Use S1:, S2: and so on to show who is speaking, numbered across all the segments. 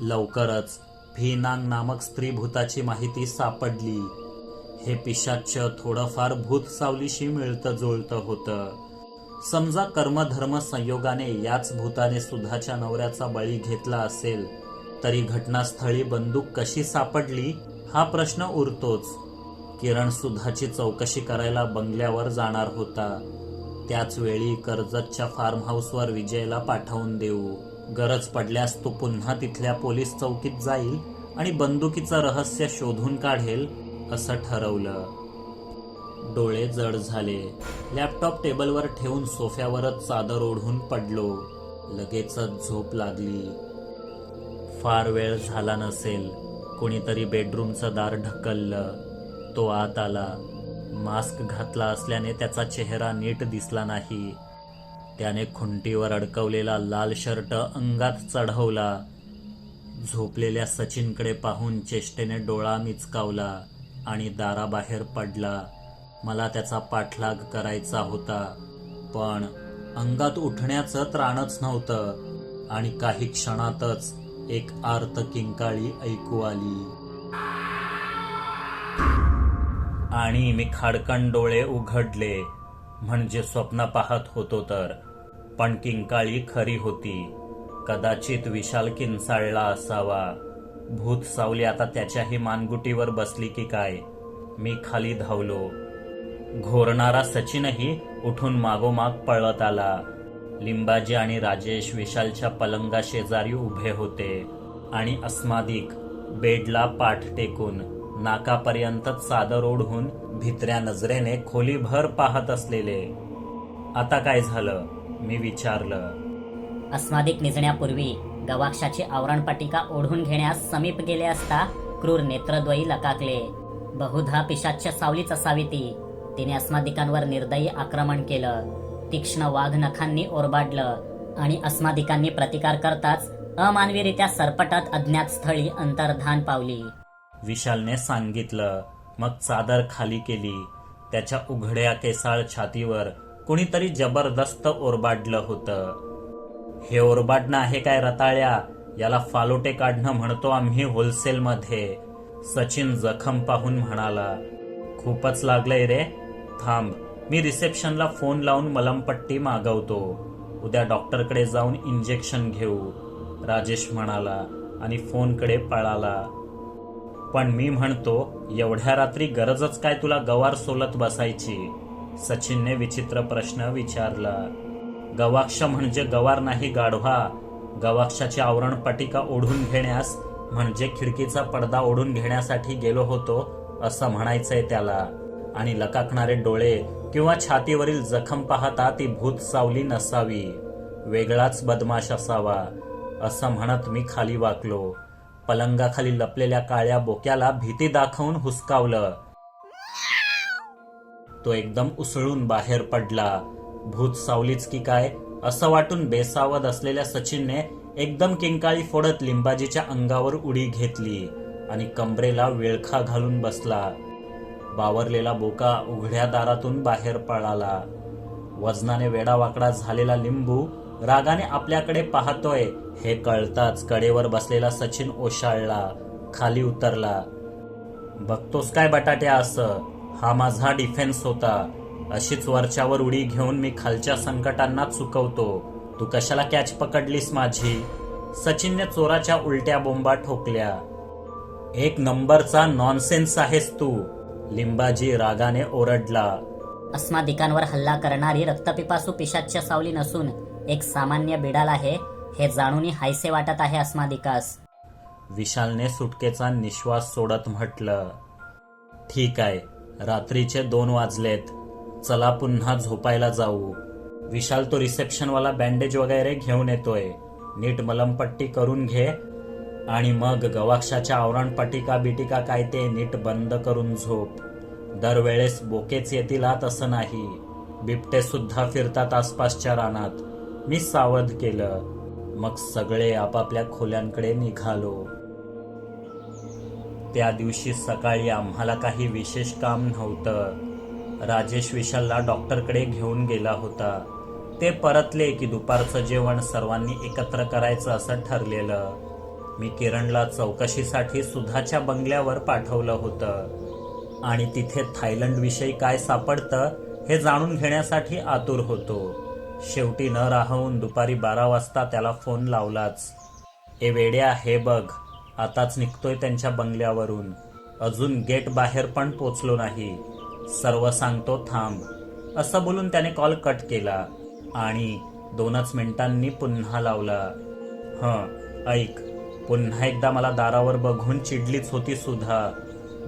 S1: लवकरच फीनांग नामक स्त्रीभूताची माहिती सापडली. हे पिशाच्च थोडंफार भूत सावलीशी मिळतं जुळतं होतं. समजा कर्मधर्म संयोगाने याच भूताने सुधाच्या नवऱ्याचा बळी घेतला असेल तरी घटनास्थळी बंदूक कशी सापडली हा प्रश्न उरतोच. किरण सुधाची चौकशी करायला बंगल्यावर जाणार होता. त्याच वेळी कर्जतच्या फार्म हाऊसवर विजयला पाठवून देऊ. गरज पडल्यास तो पुन्हा तिथल्या पोलीस चौकीत जाईल आणि बंदुकीचं रहस्य शोधून काढेल असं ठरवलं. डोळे जड झाले. लॅपटॉप टेबलवर ठेवून सोफ्यावरच चादर ओढून पडलो. लगेचच झोप लागली. फार वेळ झाला नसेल. कोणीतरी बेडरूमचं दार ढकललं. तो आत आला. मास्क घातला असल्याने त्याचा चेहरा नीट दिसला नाही. त्याने खुंटीवर अडकवलेला लाल शर्ट अंगात चढवला. झोपलेल्या सचिनकडे पाहून चेष्टेने डोळा मिचकावला आणि दाराबाहेर पडला. मला त्याचा पाठलाग करायचा होता पण अंगात उठण्याचं त्राणच नव्हतं आणि काही क्षणातच एक आर्त किंकाळी ऐकू आली. आणि मी खाडकन डोळे उघडले म्हणजे स्वप्न पाहत होतो तर. पण किंकाळी खरी होती. कदाचित विशाल किंचाळला असावा. भूत सावली आता त्याच्याही मानगुटीवर बसली की काय? मी खाली धावलो. घोरणारा सचिनही उठून मागोमाग पळत आला. लिंबाजी आणि राजेश विशालच्या पलंगा शेजारी उभे होते आणि अस्मादिक बेडला पाठ टेकून नाकापर्यंत चादर ओढून भित्र्या नजरेने खोलीभर पाहत असलेले. आता काय झालं? मी विचारलं.
S2: अस्मादिक निजण्यापूर्वी गवाक्षाची आवरणपटिका ओढून घेण्यास समीप गेले असता क्रूर नेत्रद्वयी लकाकले. बहुधा पिशाच्य सावलीच असावी ती. तिने अस्मादिकांवर निर्दयी आक्रमण केलं. तीक्ष्ण वाघ नखांनी ओरबाडलं आणि अस्मादिकांनी प्रतिकार करताच अमानवीरित्या सरपटत अज्ञात स्थळी अंतर्धान पावली.
S1: विशालने सांगितलं मग चादर खाली केली. त्याच्या उघड्या केसाळ छातीवर कुणीतरी जबरदस्त ओरबाडलं होतं. हे ओरबाडणं आहे काय रताळ्या? याला फालोटे काढणं म्हणतो आम्ही होलसेलमध्ये. सचिन जखम पाहून म्हणाला खूपच लागलंय रे. थांब मी रिसेप्शनला फोन लावून मलमपट्टी मागवतो. उद्या डॉक्टरकडे जाऊन इंजेक्शन घेऊ. राजेश म्हणाला आणि फोनकडे पळाला. पण मी म्हणतो एवढ्या रात्री गरजच काय तुला गवार सोलत बसायची? सचिनने विचित्र प्रश्न विचारला. गवाक्ष म्हणजे गवार नाही गाढवा. गवाक्षाची आवरण पटिका ओढून घेण्यास म्हणजे खिडकीचा पडदा ओढून घेण्यासाठी गेलो होतो असं म्हणायचंय त्याला. आणि लकाकणारे डोळे किंवा छातीवरील जखम पाहता ती भूत सावली नसावी. वेगळाच बदमाश असावा असं म्हणत मी खाली वाकलो. पलंगाखाली लपलेल्या काळ्या बोक्याला भीती दाखवून हुसकावलं. तो एकदम उसळून बाहेर पडला. भूत सावलीच की काय? असं वाटून बेसावध असलेल्या सचिनने एकदम किंकाळी फोडत लिंबाजीच्या अंगावर उडी घेतली आणि कमरेला विळखा घालून बसला. बावरलेला बोका उघड्या दारातून बाहेर पळाला. वजनाने वेडावाकडा झालेला लिंबू रागाने आपल्याकडे पाहतोय हे कळताच कडेवर बसलेला सचिन ओशाळला खाली उतरला. बघतोस काय बटाट्या असं? हा माझा डिफेन्स होता. अशीच वरच्यावर उडी घेऊन मी खालच्या संकटांना चुकवतो. तू कशाला कॅच पकडलीस माझी? सचिनने चोराच्या उलट्या बोंबा ठोकल्या. एक नंबरचा नॉनसेन्स आहेस तू. लिंबाजी रागाने ओरडला.
S2: अस्मादिकांवर हल्ला करणारी रक्तपिपासू पिशाच्य सावली नसून एक सामान्य बिडाल आहे हे जाणूनही हायसे वाटत आहे अस्मादिकास.
S1: विशालने सुटकेचा निश्वास सोडत म्हटलं. ठीक आहे. रात्रीचे दोन वाजलेत. चला पुन्हा झोपायला जाऊ. विशाल तो रिसेप्शनवाला बँडेज वगैरे घेऊन येतोय. नीट मलमपट्टी करून घे. आणि मग गवाक्षाच्या आवरण पटिका बिटिका काय ते नीट बंद करून झोप. दरवेळेस बोकेच येतील हा तसं नाही. बिबटे सुद्धा फिरतात आसपासच्या रानात. मी सावध केलं. मग सगळे आपापल्या खोल्यांकडे निघालो. त्या दिवशी सकाळी आम्हाला काही विशेष काम नव्हतं. राजेश विशालला डॉक्टरकडे घेऊन गेला होता. ते परतले की दुपारचं जेवण सर्वांनी एकत्र करायचं असं ठरलेलं. मी किरणला चौकशीसाठी सुधाच्या बंगल्यावर पाठवलं होतं. आणि तिथे थायलंडविषयी काय सापडतं हे जाणून घेण्यासाठी आतुर होतो. शेवटी न राहून दुपारी बारा वाजता त्याला फोन लावलाच. ए वेड्या हे बघ आताच निघतोय त्यांच्या बंगल्यावरून. अजून गेट बाहेर पण पोचलो नाही. सर्व सांगतो थांब. असं बोलून त्याने कॉल कट केला आणि दोनच मिनिटांनी पुन्हा लावला. हं ऐक. पुन्हा एकदा मला दारावर बघून चिडलीच होती सुद्धा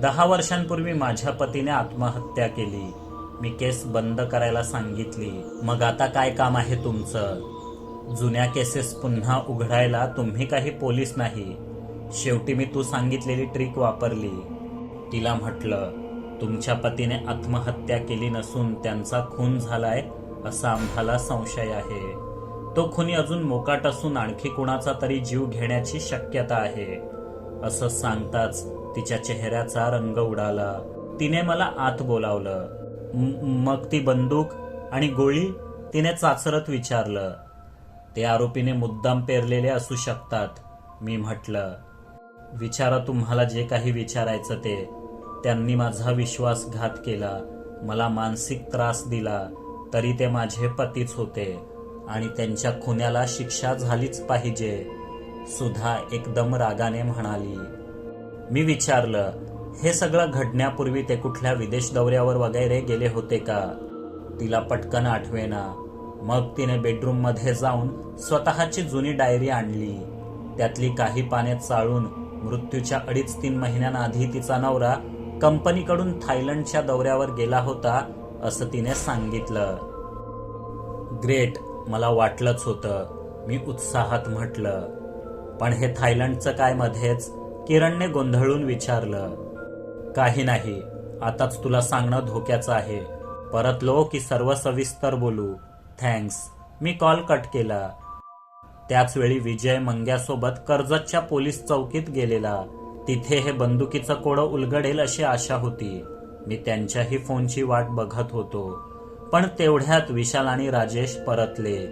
S1: दहा वर्षांपूर्वी माझ्या पतीने आत्महत्या केली. मी केस बंद करायला सांगितली. मग आता काय काम आहे तुमचं? जुन्या केसेस पुन्हा उघडायला तुम्ही काही पोलीस नाही. शेवटी मी तू सांगितलेली ट्रिक वापरली. तिला म्हटलं तुमच्या पतीने आत्महत्या केली नसून त्यांचा खून झालाय असा आम्हाला संशय आहे. तो खुनी अजून मोकाट असून आणखी कुणाचा तरी जीव घेण्याची शक्यता आहे. असं सांगताच तिच्या चेहऱ्याचा रंग उडाला. तिने मला आत बोलावलं. मग ती बंदूक आणि गोळी तिने चाचरत विचारलं. ते आरोपीने मुद्दाम पेरलेले असू शकतात मी म्हटलं. विचारा तुम्हाला जे काही विचारायचं ते. त्यांनी माझा विश्वासघात केला. मला मानसिक त्रास दिला. तरी ते माझे पतीच होते. आणि त्यांच्या खुन्याला शिक्षा झालीच पाहिजे. सुधा एकदम रागाने म्हणाली. मी विचारलं हे सगळं घडण्यापूर्वी ते कुठल्या विदेश दौऱ्यावर वगैरे गेले होते का? तिला पटकन आठवेना. मग तिने बेडरूममध्ये जाऊन स्वतःची जुनी डायरी आणली. त्यातली काही पाने चाळून मृत्यूच्या अडीच तीन महिन्यांआधी तिचा नवरा कंपनीकडून थायलंडच्या दौऱ्यावर गेला होता असं तिने सांगितलं. ग्रेट मला वाटलंच होतं. मी उत्साहात म्हटलं. पण हे थायलंडचं काय मध्येच? किरणने गोंधळून विचारलं. काही नाही. आताच तुला सांगणं धोक्याचं आहे. परतलो की सर्व सविस्तर बोलू. थँक्स. मी कॉल कट केला. त्याचवेळी विजय मंग्यासोबत कर्जतच्या पोलीस चौकीत गेलेला. तिथे हे बंदुकीचं कोडं उलगडेल अशी आशा होती. मी त्यांच्याही फोनची वाट बघत होतो. पण तेवढ्यात विशाल आणि राजेश परतले.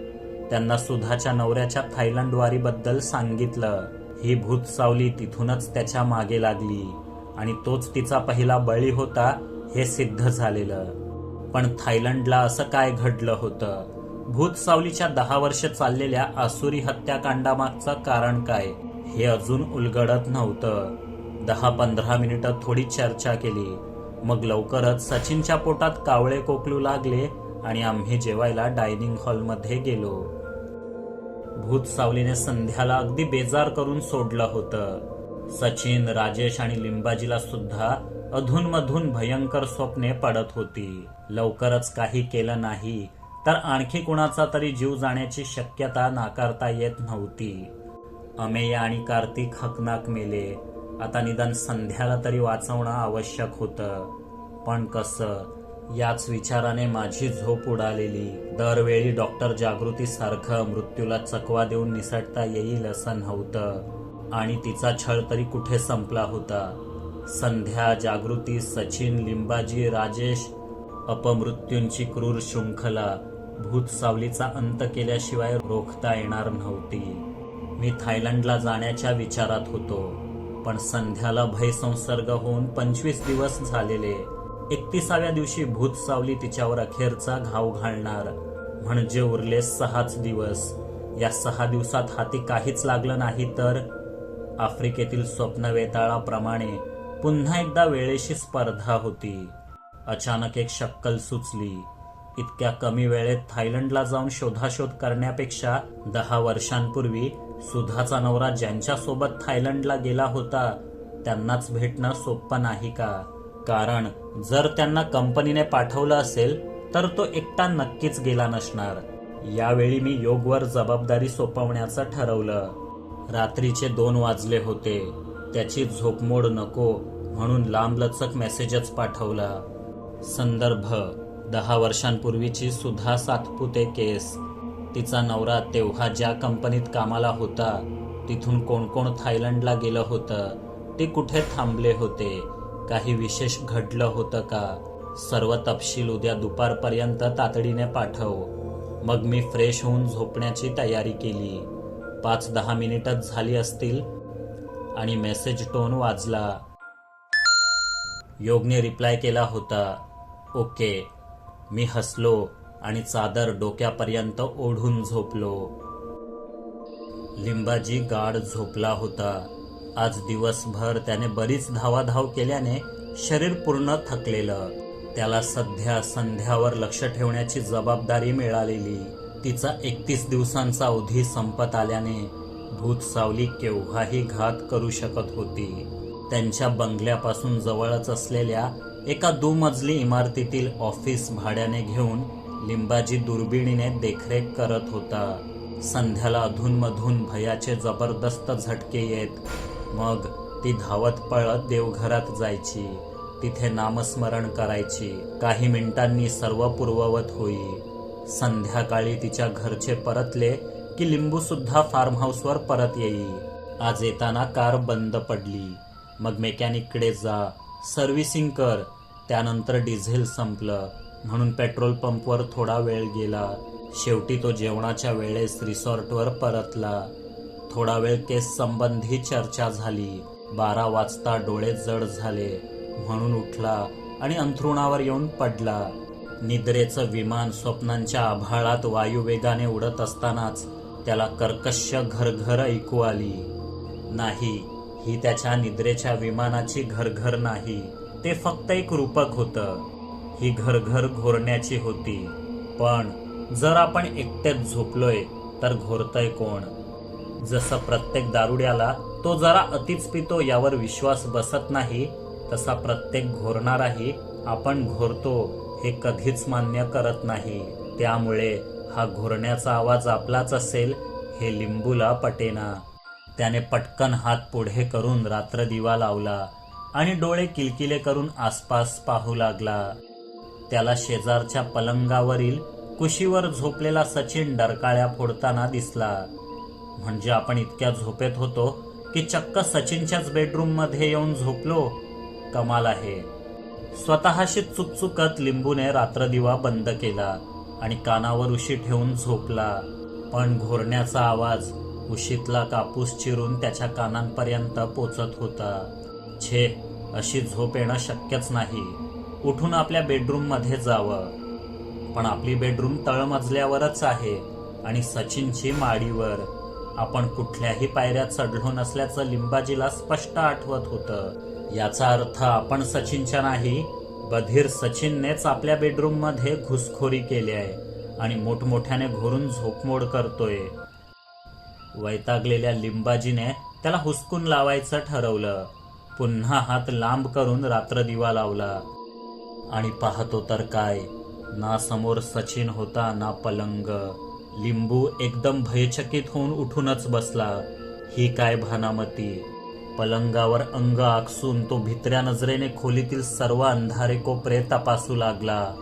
S1: त्यांना सुधाच्या नवऱ्याच्या थायलंडवारीबद्दल सांगितलं. ही भूत सावली तिथूनच त्याच्यामागे लागली. आणि तोच तिचा पहिला बळी होता हे सिद्ध झालेलं. पण थायलंडला असं काय घडलं होतं? भूतसावलीच्या दहा वर्ष चाललेल्या आसुरी हत्याकांडामागचं कारण काय हे अजून उलगडत नव्हतं. दहा पंधरा मिनिटं थोडी चर्चा केली. मग लवकरच सचिनच्या पोटात कावळे कोकलू लागले आणि आम्ही जेवायला डायनिंग हॉलमध्ये गेलो. भूत सावलीने संध्याला अगदी बेजार करून सोडलं होतं. सचिन राजेश आणि लिंबाजीला सुद्धा अधूनमधून भयंकर स्वप्ने पडत होती. लवकरच काही केलं नाही तर आणखी कुणाचा तरी जीव जाण्याची शक्यता नाकारता येत नव्हती. अमेय आणि कार्तिक हकनाक मेले. आता निदान संध्याला तरी वाचवणं आवश्यक होतं. पण कसं? याच विचाराने माझी झोप उडालेली. दरवेळी डॉक्टर जागृतीसारखं मृत्यूला चकवा देऊन निसटता येईल असं नव्हतं. आणि तिचा छळ तरी कुठे संपला होता? संध्या जागृती सचिन लिंबाजी राजेश अपमृत्यूंची क्रूर शृंखला भूतसावलीचा अंत केल्याशिवाय रोखता येणार नव्हती. मी थायलंडला जाण्याच्या विचारात होतो पण संध्याला भयसंसर्ग होऊन पंचवीस दिवस झालेले. एकतीसाव्या दिवशी भूतसावली तिच्यावर अखेरचा घाव घालणार. म्हणजे उरले सहाच दिवस. या सहा दिवसात हाती काहीच लागलं नाही तर आफ्रिकेतील स्वप्नवेताळाप्रमाणे पुन्हा एकदा वेळेशी स्पर्धा होती. अचानक एक शक्कल सुचली. इतक्या कमी वेळेत थायलंडला जाऊन शोधाशोध करण्यापेक्षा दहा वर्षांपूर्वी सुधाचा नवरा ज्यांच्या सोबत थायलंडला गेला होता त्यांनाच भेटणं सोपं नाही का? कारण जर त्यांना कंपनीने पाठवलं असेल तर तो एकटा नक्कीच गेला नसणार. यावेळी मी योगवर जबाबदारी सोपवण्याचं ठरवलं. रात्रीचे दोन वाजले होते. त्याची झोपमोड नको म्हणून लांबलचक मेसेजच पाठवला. संदर्भ दहा वर्षांपूर्वीची सुधा सातपुते केस. तिचा नवरा तेव्हा ज्या कंपनीत कामाला होता तिथून कोण कोण थायलंडला गेलं होतं ते कुठे थांबले होते काही विशेष घडलं होतं का? सर्व तपशील उद्या दुपारपर्यंत तातडीने पाठव. मग मी फ्रेश होऊन झोपण्याची तयारी केली. पाच दहा मिनिटच झाली असतील आणि मेसेज टोन वाजला. योगने रिप्लाय केला होता ओके. मी हसलो आणि चादर डोक्यापर्यंत ओढून झोपलो. लिंबाजी गाढ झोपला होता. आज दिवसभर त्याने बरीच धावाधाव केल्याने शरीर पूर्ण थकलेलं. त्याला सध्या संध्यावर लक्ष ठेवण्याची जबाबदारी मिळालेली. तिचा एकतीस दिवसांचा अवधी संपत आल्याने भूत सावली केव्हाही घात करू शकत होती. त्यांच्या बंगल्यापासून जवळच असलेल्या एका दुमजली इमारतीतील ऑफिस भाड्याने घेऊन लिंबाजी दुर्बिणीने देखरेख करत होता. संध्याला अधूनमधून भयाचे जबरदस्त झटके येत. मग ती धावत पळत देवघरात जायची. तिथे नामस्मरण करायची. काही मिनिटांनी सर्व पूर्ववत होई. संध्याकाळी तिच्या घरचे परतले की लिंबू सुद्धा फार्म हाऊसवर परत येई. आज येताना कार बंद पडली. मग मेकॅनिककडे जा. सर्व्हिसिंग कर. त्यानंतर डिझेल संपलं. म्हणून पेट्रोल पंपवर थोडा वेळ गेला. शेवटी तो जेवणाच्या वेळेस रिसॉर्टवर परतला. थोडा वेळ केस संबंधी चर्चा झाली. बारा वाजता डोळे जड झाले. म्हणून उठला आणि अंथरुणावर येऊन पडला. निद्रेचं विमान स्वप्नांच्या आभाळात वायुवेगाने उडत असतानाच त्याला कर्कश घरघर ऐकू आली. नाही ही त्याच्या निद्रेच्या विमानाची घरघर नाही. ते फक्त एक रूपक होतं. ही घरघर घोरण्याची होती. पण जर आपण एकट्यात झोपलोय तर घोरतय कोण? जसं प्रत्येक दारुड्याला तो जरा अतिच पितो यावर विश्वास बसत नाही तसा प्रत्येक घोरणाराही आपण घोरतो हे कधीच मान्य करत नाही. त्यामुळे हा घोरण्याचा आवाज आपलाच असेल हे लिंबूला पटेना. त्याने पटकन हात पुढे करून रात्र दिवा लावला आणि डोळे किलकिले करून आसपास पाहू लागला. त्याला शेजारच्या पलंगावरील कुशीवर झोपलेला सचिन डरकाळ्या फोडताना दिसला. म्हणजे आपण इतक्या झोपेत होतो की चक्क सचिनच्याच बेडरूममध्ये येऊन झोपलो? कमाल आहे. स्वतःशी चुकचुकत लिंबूने रात्रदिवा बंद केला आणि कानावर उशी ठेवून झोपला. पण घोरण्याचा आवाज उशीतला कापूस चिरून त्याच्या कानांपर्यंत पोचत होता. छे अशी झोप येणं शक्यच नाही. उठून आपल्या बेडरूममध्ये जावं. पण आपली बेडरूम तळमजल्यावरच आहे आणि सचिनची माडीवर. आपण कुठल्याही पायऱ्या चढलो नसल्याचं लिंबाजीला स्पष्ट आठवत होतं. याचा अर्थ आपण सचिनच्या नाही बधीर सचिननेच आपल्या बेडरूममध्ये घुसखोरी केली आहे आणि मोठमोठ्याने घोरून झोपमोड करतोय. वैतागलेल्या लिंबाजीने त्याला हुसकून लावायचं ठरवलं. पुन्हा हात लांब करून रात्र दिवा लावला. आणि पाहतो तर काय? ना समोर सचिन होता ना पलंग. लिंबू एकदम भयचकित होऊन उठूनच बसला. ही काय भानामती? पलंगावर अंग आकसून तो भित्र्या नजरेने खोलीतील सर्व अंधारे कोपरे तपासू लागला.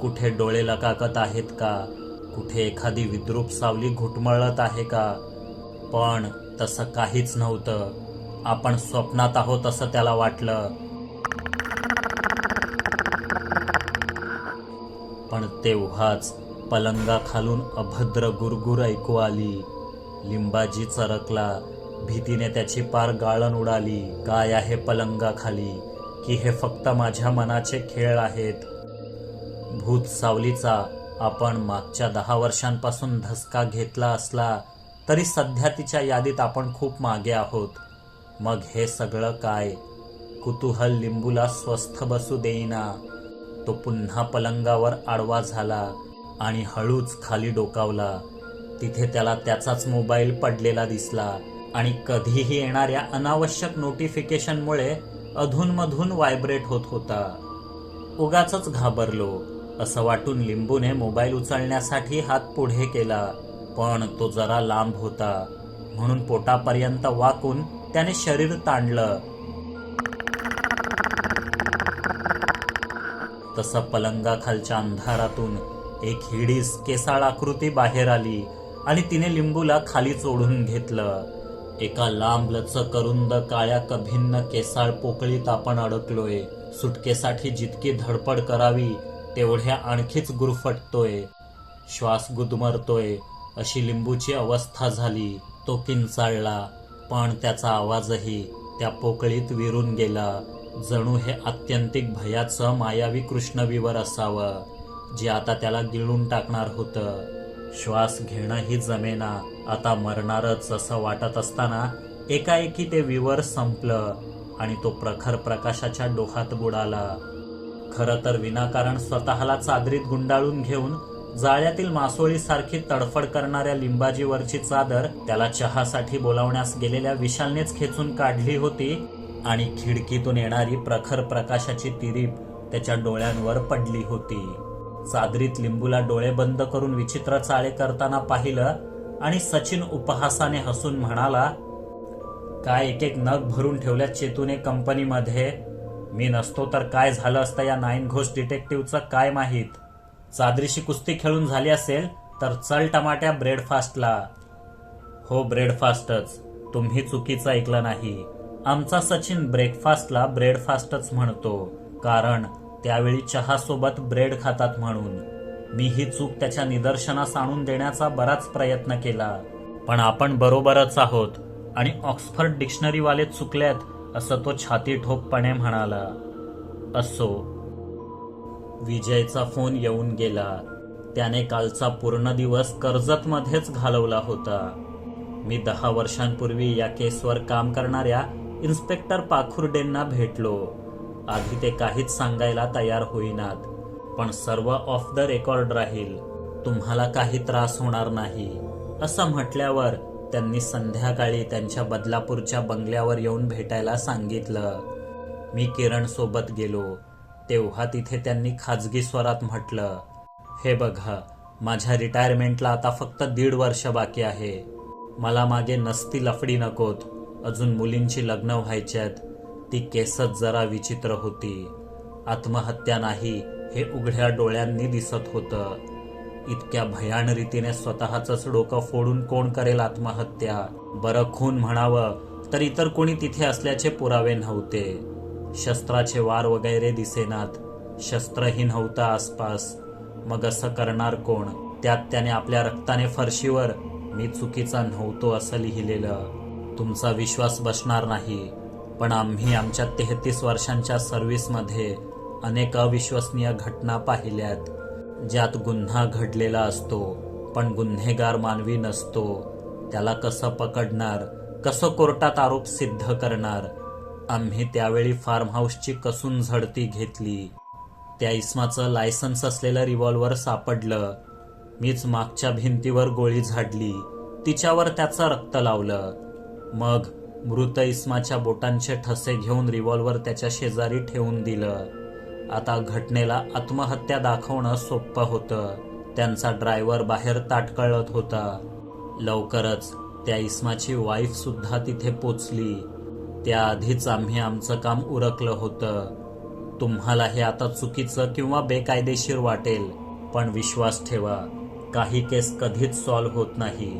S1: कुठे डोळे लकाकत आहेत का? कुठे एखादी विद्रूप सावली घुटमळत आहे का? पण तसं काहीच नव्हतं. आपण स्वप्नात आहोत असं त्याला वाटलं. पण तेव्हाच पलंगाखालून अभद्र गुरगुर ऐकू आली. लिंबाजी चरकला. भीतीने त्याची पार गाळण उडाली. काय आहे पलंगाखाली? की हे फक्त माझ्या मनाचे खेळ आहेत? भूत सावलीचा आपण मागच्या दहा वर्षांपासून धसका घेतला असला तरी सध्या तिच्या यादीत आपण खूप मागे आहोत. मग हे सगळं काय? कुतूहल लिंबूला स्वस्थ बसू देईना. तो पुन्हा पलंगावर आडवा झाला आणि हळूच खाली डोकावला. तिथे त्याला त्याचाच मोबाईल पडलेला दिसला आणि कधीही येणाऱ्या अनावश्यक नोटिफिकेशनमुळे अधूनमधून व्हायब्रेट होत होता. उगाच घाबरलो असं वाटून लिंबूने मोबाईल उचलण्यासाठी हात पुढे केला. पण तो जरा लांब होता. म्हणून पोटापर्यंत वाकून त्याने शरीर ताणलं. तसं पलंगाखालच्या अंधारातून एक हिडीस केसाळ आकृती बाहेर आली आणि तिने लिंबूला खाली चोडून घेतलं. एका लांब लचक अरुंद काळ्या कभिन्न केसाळ पोकळीत आपण अडकलोय. सुटकेसाठी जितकी धडपड करावी तेवढ्या आणखीच गुरफटतोय. श्वास गुदमरतोय. अशी लिंबूची अवस्था झाली. तो किंचाळला. पण त्याचा आवाजही त्या पोकळीत विरून गेला. जणू हे आत्यंतिक भयाचं मायावी कृष्णविवर असावं जे आता त्याला गिळून टाकणार होतं. श्वास घेणंही जमेना. आता मरणारच असं वाटत असताना एकाएकी ते विवर संपलं आणि तो प्रखर प्रकाशाच्या डोहात बुडाला. खरं तर विनाकारण स्वतःला चादरीत गुंडाळून घेऊन जाळ्यातील मासोळीसारखी तडफड करणाऱ्या लिंबाजीवरची चादर त्याला चहासाठी बोलावण्यास गेलेल्या विशालनेच खेचून काढली होती आणि खिडकीतून येणारी प्रखर प्रकाशाची तिरीप त्याच्या डोळ्यांवर पडली होती. चादरीत लिंबूला डोळे बंद करून विचित्र चाळे करताना पाहिलं आणि सचिन उपहासाने हसून म्हणाला काय एक एक नग भरून ठेवल्या चेतूने कंपनीमध्ये? मी नसतो तर काय झालं असतं या नाईन घोष डिटेक्टिव्हचं काय माहीत? चादरीशी कुस्ती खेळून झाली असेल तर चल टमाट्या ब्रेडफास्टला. हो ब्रेडफास्टच. तुम्ही चुकीचं ऐकलं नाही. आमचा सचिन ब्रेकफास्टला ब्रेडफास्टच म्हणतो कारण त्यावेळी चहासोबत ब्रेड खातात म्हणून. मी ही चूक त्याच्या निदर्शनास आणून देण्याचा बराच प्रयत्न केला. पण आपण बरोबरच आहोत आणि ऑक्सफर्ड डिक्शनरीवाले चुकल्यात असं तो छाती ठोकपणे म्हणाला. असो विजयचा फोन येऊन गेला. त्याने कालचा पूर्ण दिवस कर्जतमध्येच घालवला होता. मी दहा वर्षांपूर्वी या केसवर काम करणाऱ्या इन्स्पेक्टर पाखुर्डेंना भेटलो. आधी ते काहीच सांगायला तयार होईनात पण सर्व ऑफ द रेकॉर्ड राहील. तुम्हाला काही त्रास होणार नाही. असं म्हटल्यावर त्यांनी संध्याकाळी त्यांच्या बदलापूरच्या बंगल्यावर येऊन भेटायला सांगितलं. मी किरण सोबत गेलो. तेव्हा तिथे त्यांनी खाजगी स्वरात म्हटलं हे बघा माझ्या रिटायरमेंटला आता फक्त दीड वर्ष बाकी आहे. मला मागे नसती लफडी नकोत. अजून मुलींची लग्न व्हायच्यात ती केसच जरा विचित्र होती. आत्महत्या नाही हे उघड्या डोळ्यांनी दिसत होतं. इतक्या भयान रीतीने स्वतःच डोकं फोडून कोण करेल आत्महत्या? बरं खून म्हणावं तर इतर कोणी तिथे असल्याचे पुरावे नव्हते. शस्त्राचे वार वगैरे दिसेनात. शस्त्रही नव्हतं आसपास. मग असं करणार कोण? त्यात त्याने आपल्या रक्ताने फरशीवर मी चुकीचा नव्हतो असं लिहिलेलं. तुमचा विश्वास बसणार नाही. पण आम्ही आमच्या तेहतीस वर्षांच्या सर्व्हिसमध्ये अनेक अविश्वसनीय घटना पाहिल्यात. ज्यात गुन्हा घडलेला असतो पण गुन्हेगार मानवी नसतो. त्याला कसं पकडणार? कसं कोर्टात आरोप सिद्ध करणार? आम्ही त्यावेळी फार्म हाऊसची कसून झडती घेतली. त्या इस्माचं लायसन्स असलेलं रिव्हॉल्वर सापडलं. मीच मागच्या भिंतीवर गोळी झाडली. तिच्यावर त्याचं रक्त लावलं. मग मृत इस्माच्या बोटांचे ठसे घेऊन रिव्हॉल्वर त्याच्या शेजारी ठेवून दिलं. आता घटनेला आत्महत्या दाखवणं सोपं होतं. त्यांचा ड्रायव्हर बाहेर ताटकळत होता. लवकरच त्या इस्माची वाईफ सुद्धा तिथे पोचली. त्याआधीच आम्ही आमचं काम उरकलं होतं. तुम्हाला हे आता चुकीचं किंवा बेकायदेशीर वाटेल पण विश्वास ठेवा. काही केस कधीच सॉल्व्ह होत नाही.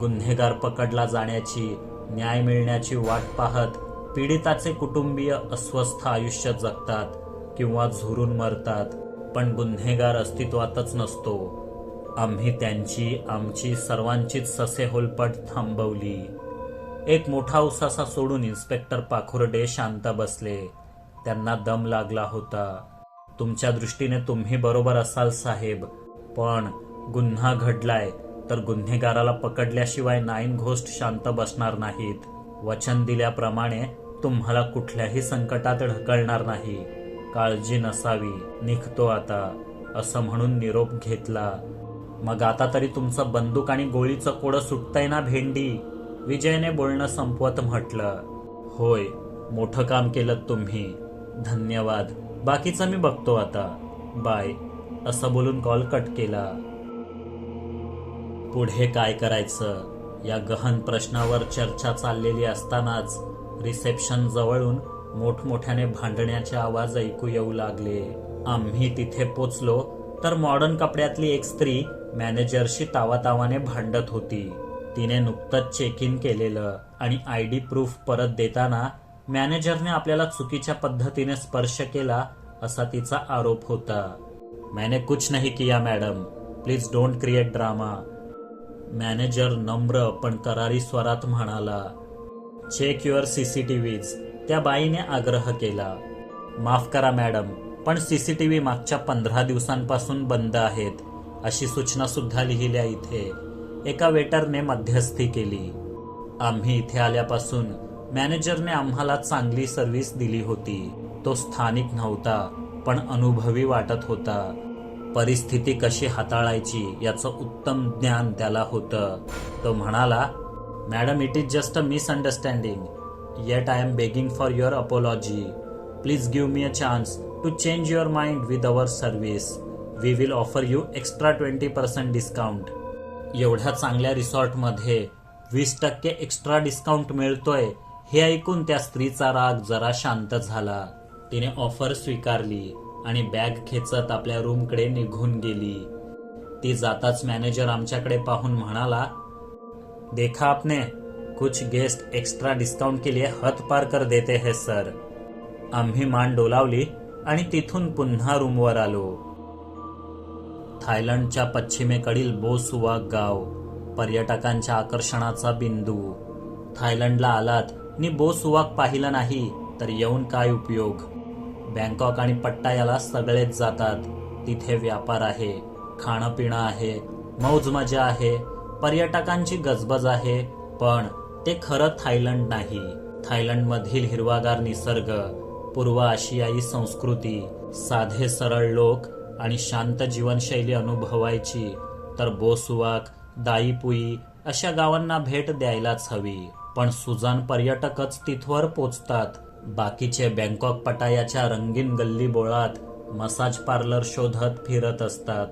S1: गुन्हेगार पकडला जाण्याची न्याय मिळण्याची वाट पाहत पीडिताचे कुटुंबीय अस्वस्थ आयुष्य जगतात किंवा झुरून मरतात पण गुन्हेगार अस्तित्वातच नसतो. आम्ही त्यांची आमची सर्वांचीच ससेहोलपट थांबवली. एक मोठा उसासा सोडून इन्स्पेक्टर पाखुर्डे शांत बसले. त्यांना दम लागला होता. तुमच्या दृष्टीने तुम्ही बरोबर असाल साहेब पण गुन्हा घडलाय तर गुन्हेगाराला पकडल्याशिवाय नाईन घोस्ट शांत बसणार नाहीत. वचन दिल्याप्रमाणे तुम्हाला कुठल्याही संकटात ढकलणार नाही. काळजी नसावी निघतो आता असं म्हणून निरोप घेतला. मग आता तरी तुमचं बंदूक आणि गोळीचं कोडं सुटतंय ना भेंडी? विजयने बोलणं संपवत म्हटलं होय मोठं काम केलं तुम्ही. धन्यवाद. बाकीचं मी बघतो आता. बाय. असं बोलून कॉल कट केला. पुढे काय करायचं? या गहन प्रश्नावर चर्चा चाललेली असतानाच रिसेप्शन जवळून मोठमोठ्याने भांडण्याचे आवाज ऐकू येऊ लागले. आम्ही तिथे पोचलो तर मॉडर्न कपड्यातली एक स्त्री मॅनेजरशी तावातावाने भांडत होती. तिने नुकतंच चेक इन केलेलं आणि आय डी प्रूफ परत देताना मॅनेजरने आपल्याला चुकीच्या पद्धतीने स्पर्श केला असा तिचा आरोप होता. मैंने कुछ नहीं KIA madam please don't create drama manager नम्र पण करारी स्वरात म्हणाला चेक युअर सीसीटीव्हीज त्या बाईने आग्रह केला माफ करा मॅडम पण सीसीटीव्ही मागच्या पंधरा दिवसांपासून बंद आहेत. अशी सूचना सुद्धा लिहिल्या इथे. एका वेटरने मध्यस्थी केली. आम्ही इथे आल्यापासून मॅनेजरने आम्हाला चांगली सर्व्हिस दिली होती. तो स्थानिक नव्हता पण अनुभवी वाटत होता. परिस्थिती कशी हाताळायची याचं उत्तम ज्ञान त्याला होतं. तो म्हणाला madam it is just a misunderstanding yet I am begging for your apology please give me a chance to change your mind with our service we will offer you extra twenty percent discount एवढ्या चांगल्या रिसॉर्टमध्ये वीस टक्के extra discount मिळतोय हे ऐकून त्या स्त्रीचा राग जरा शांत झाला. तिने ऑफर स्वीकारली आणि बॅग खेचत आपल्या रूमकडे निघून गेली. ती जाताच मॅनेजर आमच्याकडे पाहून म्हणाला देखा आपने कुछ गेस्ट एक्स्ट्रा डिस्काउंट के लिए हद पार कर देते है सर आम्ही मान डोलावली आणि तिथून पुन्हा रूमवर आलो. थायलंडच्या पश्चिमेकडील बोसुवा गाव पर्यटकांच्या आकर्षणाचा बिंदू. थायलंडला आलात नि बोसुवाक पाहिलं नाही तर येऊन काय उपयोग? बँकॉक आणि पट्टायाला सगळेच जातात. तिथे व्यापार आहे खाणं पिणं आहे मौज मजा आहे पर्यटकांची गजबज आहे पण ते खरं थायलंड नाही. थायलंडमधील हिरवागार निसर्ग पूर्व आशियाई संस्कृती साधे सरळ लोक आणि शांत जीवनशैली अनुभवायची तर बोसुवाक दाईपुई अशा गावांना भेट द्यायलाच हवी. पण सुजान पर्यटकच तिथवर पोचतात. बाकीचे बँकॉक पटायाच्या रंगीन गल्ली बोळात मसाज पार्लर शोधत फिरत असतात.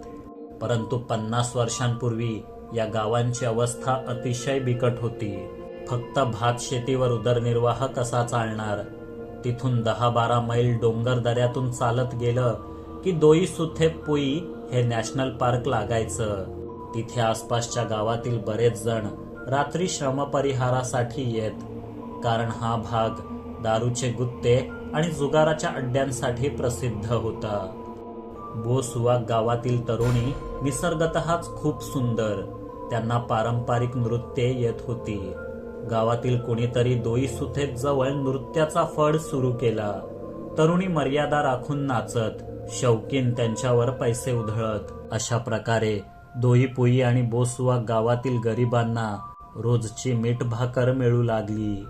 S1: परंतु पन्नास वर्षांपूर्वी या गावांची अवस्था अतिशय बिकट होती. फक्त भात शेतीवर उदरनिर्वाह कसा चालणार? तिथून दहा बारा मैल डोंगर दऱ्यातून चालत गेलं की दोई सुथे पुई हे नॅशनल पार्क लागायचं. तिथे आसपासच्या गावातील बरेच जण रात्री श्रमपरिहारासाठी येत. कारण हा भाग दारूचे गुत्ते आणि जुगाराच्या अड्ड्यांसाठी प्रसिद्ध होता. बोसुवा गावातील तरुणी निसर्गतःच खूप सुंदर. त्यांना पारंपरिक नृत्ये येत होती. गावातील कोणीतरी दोई सुथेत जवळ नृत्याचा फड सुरू केला. तरुणी मर्यादा राखून नाचत शौकीन त्यांच्यावर पैसे उधळत. अशा प्रकारे दोईपोई आणि बोसुवा गावातील गरिबांना रोजची मीठ भाकर मिळू लागली.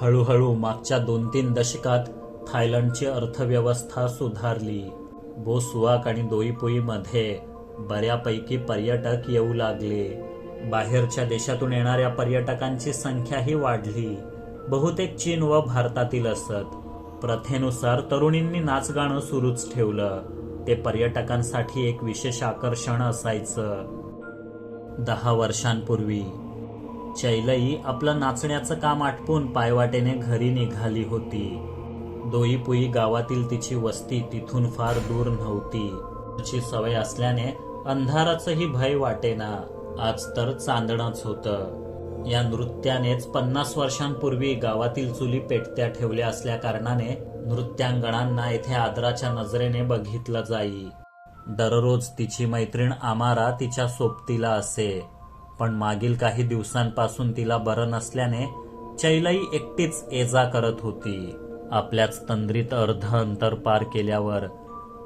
S1: हळूहळू मागच्या दोन तीन दशकात थायलंडची अर्थव्यवस्था सुधारली. बोसुवाक आणि दोईपुईमध्ये बऱ्यापैकी पर्यटक येऊ लागले. बाहेरच्या देशातून येणाऱ्या पर्यटकांची संख्याही वाढली. बहुतेक चीन व भारतातील असत. प्रथेनुसार तरुणींनी नाचगाणं सुरूच ठेवलं. ते पर्यटकांसाठी एक विशेष आकर्षण असायचं. दहा वर्षांपूर्वी. चैलई आपलं नाचण्याचं काम आटपून पायवाटेने घरी निघाली होती. दोईपुई गावातील तिची वस्ती तिथून फार दूर नव्हती. तिची सवय असल्याने अंधाराचंही भय वाटेना. आज तर चांदणच होतं. या नृत्यानेच पन्नास वर्षांपूर्वी गावातील चुली पेटत्या ठेवल्या असल्या कारणाने नृत्यांगणांना येथे आदराच्या नजरेने बघितलं जाई. दररोज तिची मैत्रीण आमारा तिच्या सोबतीला असे. पण मागील काही दिवसांपासून तिला बरं नसल्याने चैलाई एकटीच एजा करत होती. आपल्याच तंद्रीत अर्ध अंतर पार केल्यावर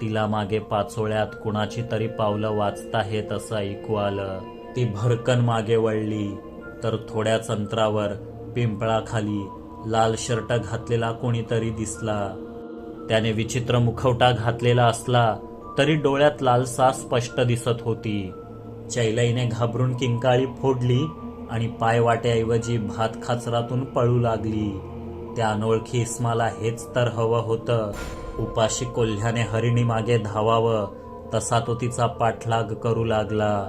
S1: तिला मागे पाचोळ्यात कुणाची तरी पावलं वाचता येत असं ऐकू आलं. ती भरकन मागे वळली. तर थोड्याच अंतरावर पिंपळाखाली लाल शर्ट घातलेला कोणीतरी दिसला. त्याने विचित्र मुखवटा घातलेला असला तरी डोळ्यात लालसा स्पष्ट दिसत होती. चैलाईने घाबरून किंकाळी फोडली आणि पायवाट्याऐवजी भात खाचरातून पळू लागली. त्या अनोळखी इस्माला हेच तर हवं होतं. उपाशी कोल्ह्याने हरिणी मागे धावावं तसा तो तिचा पाठलाग करू लागला.